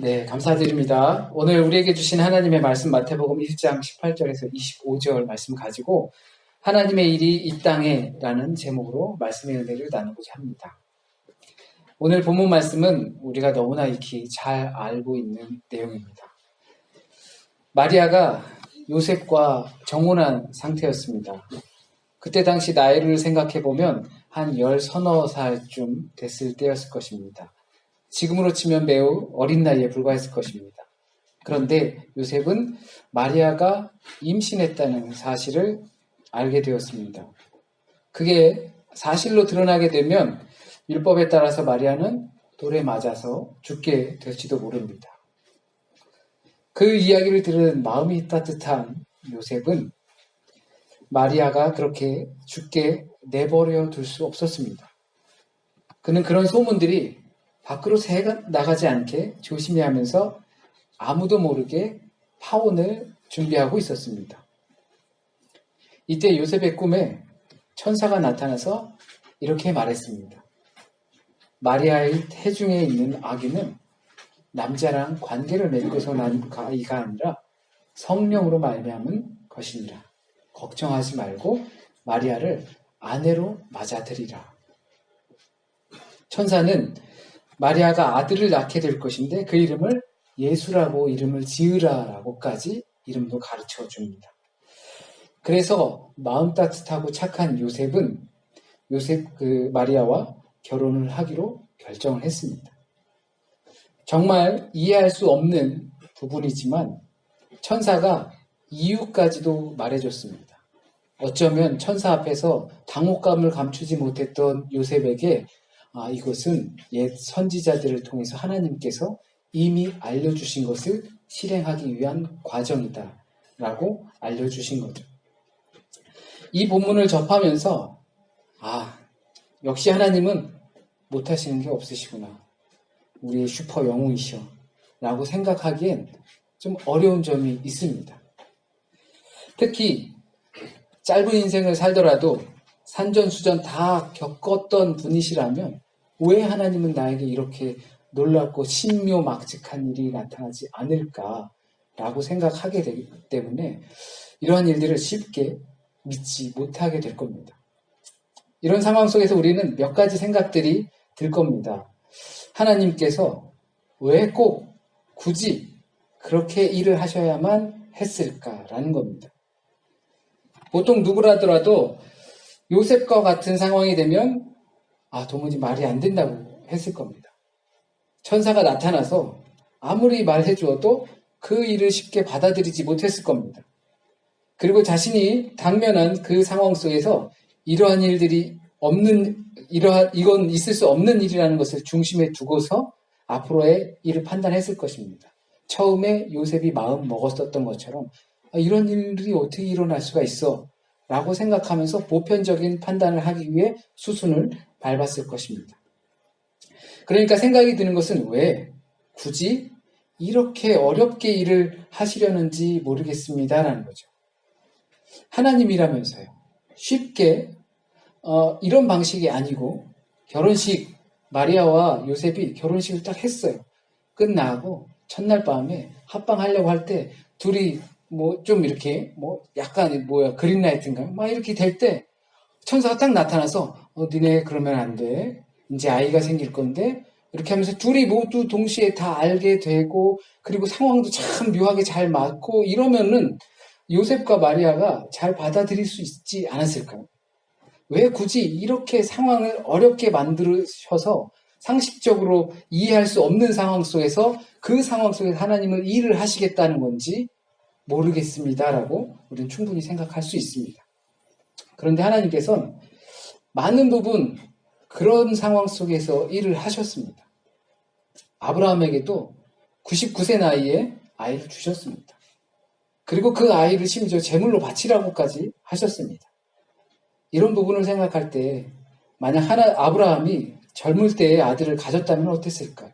네, 감사드립니다. 오늘 우리에게 주신 하나님의 말씀 마태복음 1장 18절에서 25절 말씀 가지고 하나님의 일이 이 땅에 라는 제목으로 말씀의 은혜를 나누고자 합니다. 오늘 본문 말씀은 우리가 너무나 익히 잘 알고 있는 내용입니다. 마리아가 요셉과 정혼한 상태였습니다. 그때 당시 나이를 생각해 보면 한 열 서너 살쯤 됐을 때였을 것입니다. 지금으로 치면 매우 어린 나이에 불과했을 것입니다. 그런데 요셉은 마리아가 임신했다는 사실을 알게 되었습니다. 그게 사실로 드러나게 되면 율법에 따라서 마리아는 돌에 맞아서 죽게 될지도 모릅니다. 그 이야기를 들은 마음이 따뜻한 요셉은 마리아가 그렇게 죽게 내버려 둘 수 없었습니다. 그는 그런 소문들이 밖으로 새가 나가지 않게 조심히 하면서 아무도 모르게 파혼을 준비하고 있었습니다. 이때 요셉의 꿈에 천사가 나타나서 이렇게 말했습니다. 마리아의 태중에 있는 아기는 남자랑 관계를 맺고서 난 아이가 아니라 성령으로 말미암은 것이니라. 걱정하지 말고 마리아를 아내로 맞아들이라. 천사는 마리아가 아들을 낳게 될 것인데 그 이름을 예수라고 이름을 지으라라고까지 이름도 가르쳐 줍니다. 그래서 마음 따뜻하고 착한 요셉은 요셉 그 마리아와 결혼을 하기로 결정을 했습니다. 정말 이해할 수 없는 부분이지만 천사가 이유까지도 말해줬습니다. 어쩌면 천사 앞에서 당혹감을 감추지 못했던 요셉에게 아, 이것은 옛 선지자들을 통해서 하나님께서 이미 알려주신 것을 실행하기 위한 과정이다. 라고 알려주신 거죠. 이 본문을 접하면서, 아, 역시 하나님은 못하시는 게 없으시구나. 우리의 슈퍼 영웅이셔. 라고 생각하기엔 좀 어려운 점이 있습니다. 특히 짧은 인생을 살더라도 산전수전 다 겪었던 분이시라면 왜 하나님은 나에게 이렇게 놀랍고 신묘막직한 일이 나타나지 않을까라고 생각하게 되기 때문에 이러한 일들을 쉽게 믿지 못하게 될 겁니다. 이런 상황 속에서 우리는 몇 가지 생각들이 들 겁니다. 하나님께서 왜 꼭 굳이 그렇게 일을 하셔야만 했을까라는 겁니다. 보통 누구라더라도 요셉과 같은 상황이 되면 아 도무지 말이 안 된다고 했을 겁니다. 천사가 나타나서 아무리 말해 주어도 그 일을 쉽게 받아들이지 못했을 겁니다. 그리고 자신이 당면한 그 상황 속에서 이러한 일들이 없는 이러한 이건 있을 수 없는 일이라는 것을 중심에 두고서 앞으로의 일을 판단했을 것입니다. 처음에 요셉이 마음 먹었었던 것처럼 아, 이런 일이 어떻게 일어날 수가 있어? 라고 생각하면서 보편적인 판단을 하기 위해 수순을 밟았을 것입니다. 그러니까 생각이 드는 것은 왜 굳이 이렇게 어렵게 일을 하시려는지 모르겠습니다라는 거죠. 하나님이라면서요. 쉽게 어, 이런 방식이 아니고 결혼식 마리아와 요셉이 결혼식을 딱 했어요. 끝나고 첫날 밤에 합방하려고 할 때 둘이 뭐 좀 이렇게 뭐 약간 뭐야 그린라이트인가 막 이렇게 될 때 천사가 딱 나타나서 어 니네 그러면 안 돼. 이제 아이가 생길 건데 이렇게 하면서 둘이 모두 동시에 다 알게 되고 그리고 상황도 참 묘하게 잘 맞고 이러면은 요셉과 마리아가 잘 받아들일 수 있지 않았을까요? 왜 굳이 이렇게 상황을 어렵게 만드셔서 상식적으로 이해할 수 없는 상황 속에서 그 상황 속에서 하나님은 일을 하시겠다는 건지 모르겠습니다라고 우리는 충분히 생각할 수 있습니다. 그런데 하나님께서는 많은 부분 그런 상황 속에서 일을 하셨습니다. 아브라함에게도 99세 나이에 아이를 주셨습니다. 그리고 그 아이를 심지어 제물로 바치라고까지 하셨습니다. 이런 부분을 생각할 때 만약 하나 아브라함이 젊을 때에 아들을 가졌다면 어땠을까요?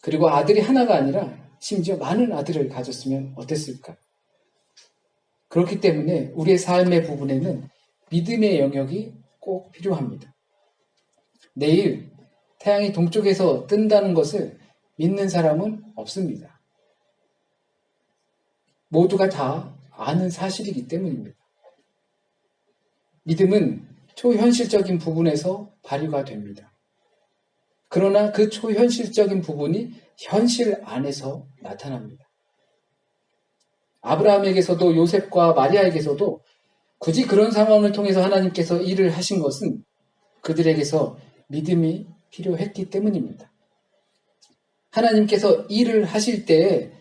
그리고 아들이 하나가 아니라 심지어 많은 아들을 가졌으면 어땠을까? 그렇기 때문에 우리의 삶의 부분에는 믿음의 영역이 꼭 필요합니다. 내일 태양이 동쪽에서 뜬다는 것을 믿는 사람은 없습니다. 모두가 다 아는 사실이기 때문입니다. 믿음은 초현실적인 부분에서 발휘가 됩니다. 그러나 그 초현실적인 부분이 현실 안에서 나타납니다. 아브라함에게서도 요셉과 마리아에게서도 굳이 그런 상황을 통해서 하나님께서 일을 하신 것은 그들에게서 믿음이 필요했기 때문입니다. 하나님께서 일을 하실 때에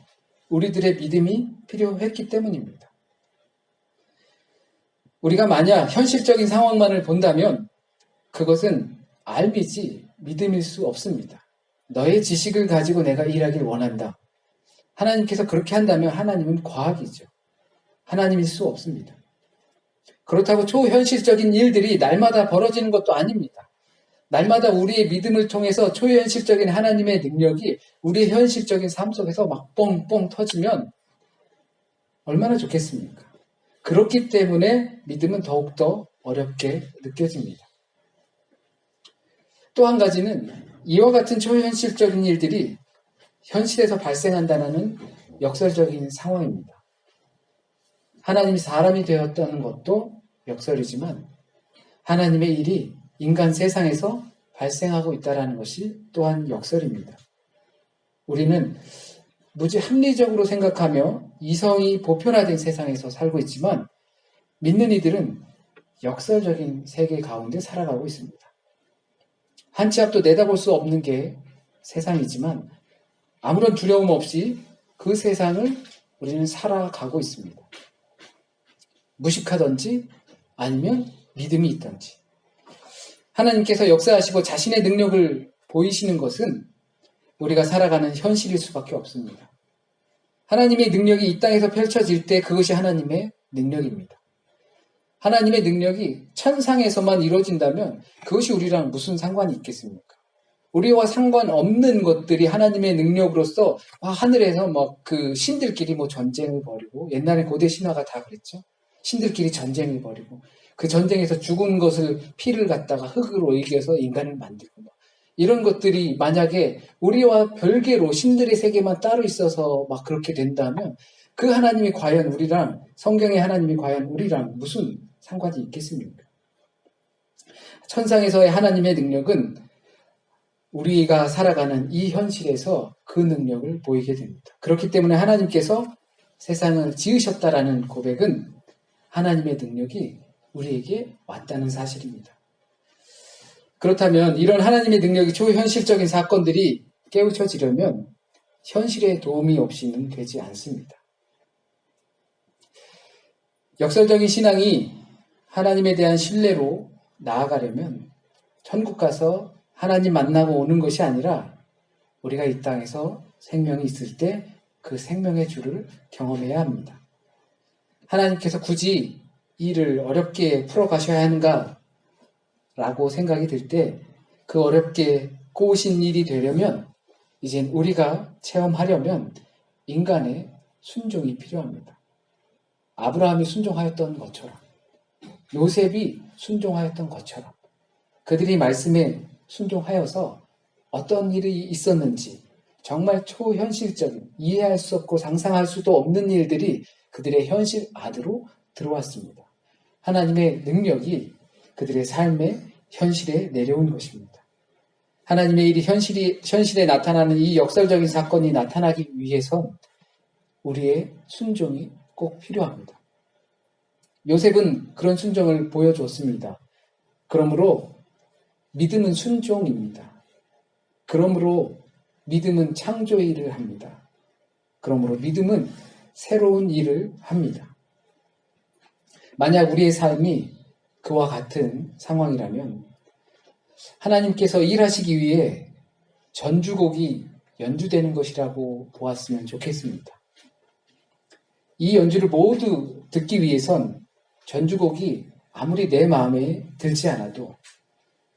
우리들의 믿음이 필요했기 때문입니다. 우리가 만약 현실적인 상황만을 본다면 그것은 알미지 믿음일 수 없습니다. 너의 지식을 가지고 내가 일하길 원한다. 하나님께서 그렇게 한다면 하나님은 과학이죠. 하나님일 수 없습니다. 그렇다고 초현실적인 일들이 날마다 벌어지는 것도 아닙니다. 날마다 우리의 믿음을 통해서 초현실적인 하나님의 능력이 우리의 현실적인 삶 속에서 막 뻥뻥 터지면 얼마나 좋겠습니까? 그렇기 때문에 믿음은 더욱더 어렵게 느껴집니다. 또 한 가지는 이와 같은 초현실적인 일들이 현실에서 발생한다는 역설적인 상황입니다. 하나님이 사람이 되었다는 것도 역설이지만 하나님의 일이 인간 세상에서 발생하고 있다는 것이 또한 역설입니다. 우리는 무지 합리적으로 생각하며 이성이 보편화된 세상에서 살고 있지만 믿는 이들은 역설적인 세계 가운데 살아가고 있습니다. 한 치 앞도 내다볼 수 없는 게 세상이지만 아무런 두려움 없이 그 세상을 우리는 살아가고 있습니다. 무식하든지 아니면 믿음이 있든지. 하나님께서 역사하시고 자신의 능력을 보이시는 것은 우리가 살아가는 현실일 수밖에 없습니다. 하나님의 능력이 이 땅에서 펼쳐질 때 그것이 하나님의 능력입니다. 하나님의 능력이 천상에서만 이루어진다면 그것이 우리랑 무슨 상관이 있겠습니까? 우리와 상관없는 것들이 하나님의 능력으로서 하늘에서 뭐그 신들끼리 뭐 전쟁을 벌이고 옛날에 고대 신화가 다 그랬죠. 신들끼리 전쟁을 벌이고 그 전쟁에서 죽은 것을 피를 갖다가 흙으로 이겨서 인간을 만들고 막 이런 것들이 만약에 우리와 별개로 신들의 세계만 따로 있어서 막 그렇게 된다면 그 하나님이 과연 우리랑 성경의 하나님이 과연 우리랑 무슨 상관이 있겠습니까? 천상에서의 하나님의 능력은 우리가 살아가는 이 현실에서 그 능력을 보이게 됩니다. 그렇기 때문에 하나님께서 세상을 지으셨다라는 고백은 하나님의 능력이 우리에게 왔다는 사실입니다. 그렇다면 이런 하나님의 능력이 초현실적인 사건들이 깨우쳐지려면 현실의 도움이 없이는 되지 않습니다. 역설적인 신앙이 하나님에 대한 신뢰로 나아가려면 천국 가서 하나님 만나고 오는 것이 아니라 우리가 이 땅에서 생명이 있을 때 그 생명의 주를 경험해야 합니다. 하나님께서 굳이 일을 어렵게 풀어가셔야 하는가 라고 생각이 들 때 그 어렵게 꼬우신 일이 되려면 이젠 우리가 체험하려면 인간의 순종이 필요합니다. 아브라함이 순종하였던 것처럼 요셉이 순종하였던 것처럼 그들이 말씀에 순종하여서 어떤 일이 있었는지 정말 초현실적인 이해할 수 없고 상상할 수도 없는 일들이 그들의 현실 안으로 들어왔습니다. 하나님의 능력이 그들의 삶의 현실에 내려온 것입니다. 하나님의 일이 현실이, 현실에 나타나는 이 역설적인 사건이 나타나기 위해선 우리의 순종이 꼭 필요합니다. 요셉은 그런 순종을 보여주었습니다. 그러므로 믿음은 순종입니다. 그러므로 믿음은 창조의 일을 합니다. 그러므로 믿음은 새로운 일을 합니다. 만약 우리의 삶이 그와 같은 상황이라면 하나님께서 일하시기 위해 전주곡이 연주되는 것이라고 보았으면 좋겠습니다. 이 연주를 모두 듣기 위해선 전주곡이 아무리 내 마음에 들지 않아도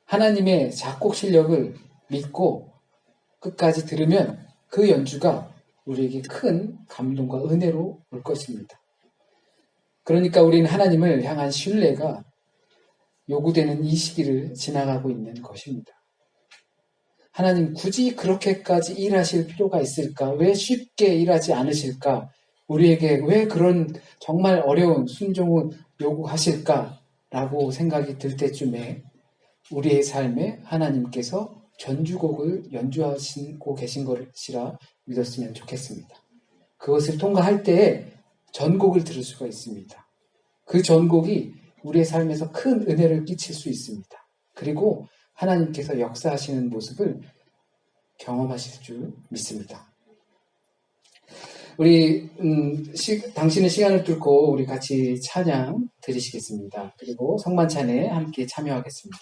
하나님의 작곡 실력을 믿고 끝까지 들으면 그 연주가 우리에게 큰 감동과 은혜로 올 것입니다. 그러니까 우리는 하나님을 향한 신뢰가 요구되는 이 시기를 지나가고 있는 것입니다. 하나님 굳이 그렇게까지 일하실 필요가 있을까? 왜 쉽게 일하지 않으실까? 우리에게 왜 그런 정말 어려운 순종을 요구하실까? 라고 생각이 들 때쯤에 우리의 삶에 하나님께서 전주곡을 연주하시고 계신 것이라 믿었으면 좋겠습니다. 그것을 통과할 때에 전곡을 들을 수가 있습니다. 그 전곡이 우리의 삶에서 큰 은혜를 끼칠 수 있습니다. 그리고 하나님께서 역사하시는 모습을 경험하실 줄 믿습니다. 우리 음, 시, 당신의 시간을 뚫고 우리 같이 찬양 드리시겠습니다. 그리고 성만찬에 함께 참여하겠습니다.